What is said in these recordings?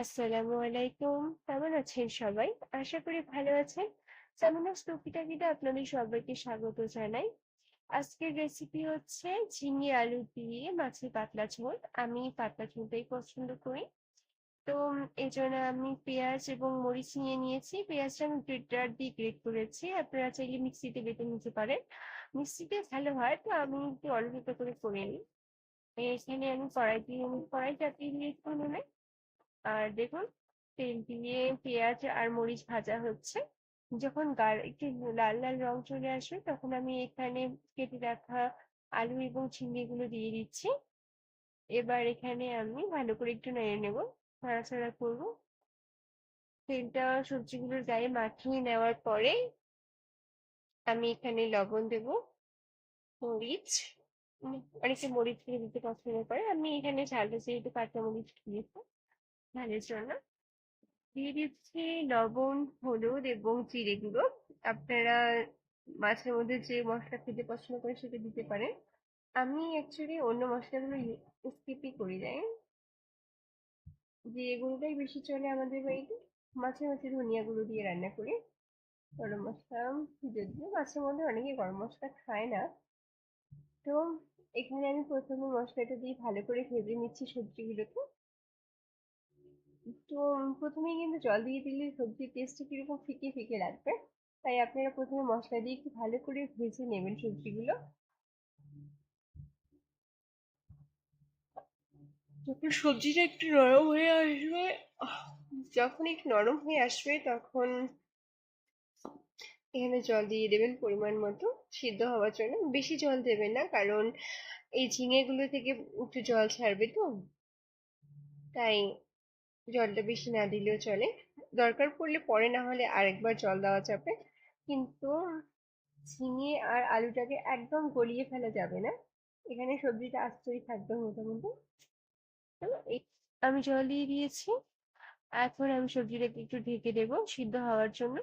আসসালামু আলাইকুম। কেমন আছেন সবাই? আশা করি ভালো আছেন। সামিনাস টুকিটাকিতে আপনাদের সবাইকে স্বাগত জানাই। আজকের রেসিপি হচ্ছে ঝিঙে আলু দিয়ে মাছের পাতলা ঝোল। আমি পাতলা ঝোলটাই পছন্দ করি। তো এই জন্য আমি পেঁয়াজ এবং মরিচ নিয়ে নিয়েছি। পেঁয়াজটা আমি গ্রেটার দিয়ে গ্রেট করেছি। আপনারা চাইলে মিক্সিতে বেটে নিতে পারেন। মিক্সিতে ভালো হয়, তো আমি একটু অল্প করে করে নিই। এখানে আমি কড়াই দিয়ে কড়াই চাপিয়ে দিয়েছি উনুনে আর দেখুন তেল দিয়ে পেঁয়াজ আর মরিচ ভাজা হচ্ছে। যখন গাঢ় একটু লাল লাল রং চলে আসবে, তখন আমি এখানে কেটে রাখা আলু এবং ঝিঙেগুলো দিয়ে দিচ্ছি। এবার এখানে আমি ভালো করে একটু নেড়ে নেব, নাড়াচাড়া করব। তেলটা সবজিগুলোর গায়ে মাখিয়ে নেওয়ার পরে আমি এখানে লবণ দেব, মরিচ অনেকে মরিচ দিয়ে দিতে পছন্দ করে। আমি এখানে ঝালটা যেহেতু কাঁচা মরিচ দিয়েছি ঝালের জন্য দিয়ে দিচ্ছি লবণ, হলুদ এবং জিরে গুঁড়ো। আপনারা মাছের মধ্যে যে মশলা খেতে পছন্দ করে সেটা দিতে পারেন। আমি অ্যাকচুয়ালি অন্য মশলাগুলো স্কিপই করি যাই জিরে গুঁড়োটাই বেশি চলে আমাদের বাড়িতে। মাঝে মাঝে ধনিয়া গুঁড়ো দিয়ে রান্না করি। গরম মশলা যদিও মাছের মধ্যে অনেকে গরম মশলা খায় না। তো এখানে আমি প্রথমে মশলাটা দিয়ে ভালো করে ভেজে নিচ্ছি সবজিগুলোকে। তো প্রথমেই কিন্তু জল দিয়ে দিলে সবজির টেস্টটা কীরকম ফিকে ফিকে লাগবে। তাই আপনারা প্রথমে মশলা দিয়ে একটু ভালো করে ভেজে নেবেন সবজিগুলো। যখন সবজিটা একটু নরম হয়ে আসবে। যখন একটু নরম হয়ে আসবে তখন এখানে জল দিয়ে দেবেন পরিমাণ মতো। সিদ্ধ হওয়ার জন্য বেশি জল দেবেন না, কারণ এই ঝিঙেগুলো থেকে একটু জল ছাড়বে তো। তাই জলটা বেশি না দিলেও চলে। দরকার পড়লে পরে না হলে আরেকবার জল দেওয়া যাবে। কিন্তু ঝিঙে আর আলুটাকে একদম গলিয়ে ফেলা যাবে না। এখানে সবজিটা আস্তই থাকবে মোটামুটি। আমি জল দিয়ে দিয়েছি। এখন আমি সবজিটাকে একটু ঢেকে দেবো সিদ্ধ হওয়ার জন্য।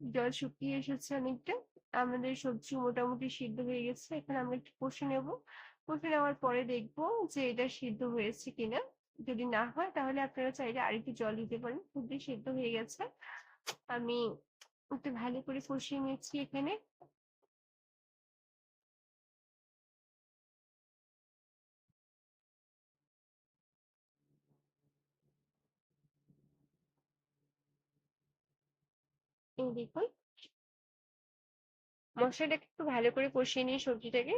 জল শুকিয়ে এসেছে অনেকটা। আমাদের সবজি মোটামুটি সিদ্ধ হয়ে গেছে। এখন আমরা একটু কষে নেব। কষে নেওয়ার পরে দেখব যে এটা সিদ্ধ হয়েছে কিনা। যদি না হয়, তাহলে আপনারা চাইলে আরেকটু জল দিতে পারেন। খুবই সিদ্ধ হয়ে গেছে। আমি একটু ভালো করে কষিয়ে নিচ্ছি এখানে। দেখুন। মশলাটাকে একটু ভালো করে কষিয়ে নিয়ে সবজিটাকে।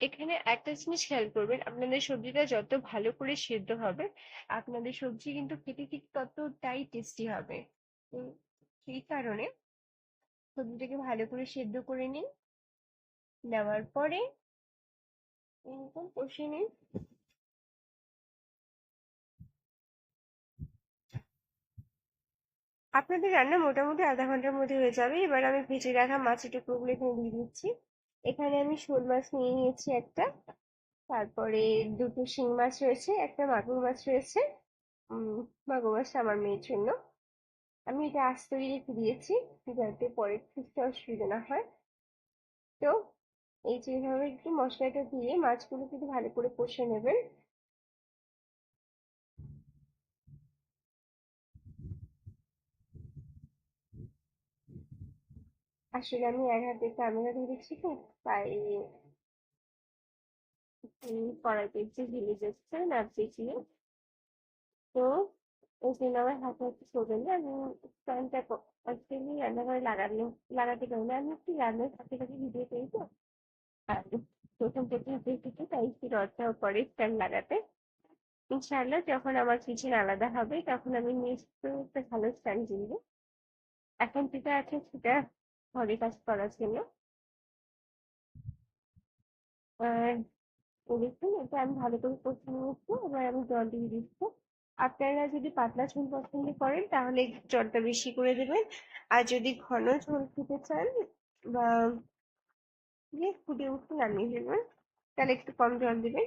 এখানে একটা জিনিস খেয়াল করবেন, আপনাদের সবজিটা যত ভালো করে সেদ্ধ হবে, আপনাদের সবজি কিন্তু খেতে ঠিক ততটাই টেস্টি হবে। সেই কারণে সবজিটাকে ভালো করে সেদ্ধ করে নিন। নেওয়ার পরে এরকম কষিয়ে নিন। আপনাদের রান্না মোটামুটি আধা ঘণ্টার মধ্যে হয়ে যাবে। এবার আমি ভেজে রাখা মাছের টুকরোগুলো এখানে দিয়ে দিচ্ছি। এখানে আমি শোল মাছ নিয়ে নিয়েছি একটা। তারপরে দুটো শিং মাছ রয়েছে, একটা মাগুর মাছ রয়েছে। মাগুর মাছ আমার মেয়ের জন্য। আমি এটা আস্তরি রেখে দিয়েছি যাতে পরে খুঁজতে অসুবিধা না হয়। তো এই যেভাবে একটু মশলাটা দিয়ে মাছগুলো কিন্তু ভালো করে কষে নেবেন। আসলে আমি এক হাতে ক্যামেরা ধরেছি তো তাই কড়াইতে একটু ঝিলে যাচ্ছে না পেঁচিয়ে তো ওই জন্য আমার হাতে একটু চলবে না। আমি স্ট্যান্ডটা অ্যাকচুয়ালি রান্নাঘরে লাগানো, লাগাতে পারি না। আমি একটু রান্নার সাথে সাথে ভিডিও করি তো। প্রথম প্রথম দেখেছি তাই একটু দরকার পরে স্ট্যান্ড লাগাতে। ইনশাআল্লাহ যখন আমার কিচেন আলাদা হবে তখন আমি নিশ্চয় একটা ভালো স্ট্যান্ড কিনবো এখন যেটা আছে সেটা ঘরে কাজ করার জন্য আর দেখুন এটা আমি ভালো করে কষে নিয়েছি এবার আমি জল দিয়ে দিচ্ছি আপনারা যদি পাতলা ঝোল পছন্দ করেন, তাহলে জলটা বেশি করে দেবেন। আর যদি ঘন ঝোল খেতে চান, বা ফুটে উঠে নামিয়ে দেবেন, তাহলে একটু কম জল দেবেন।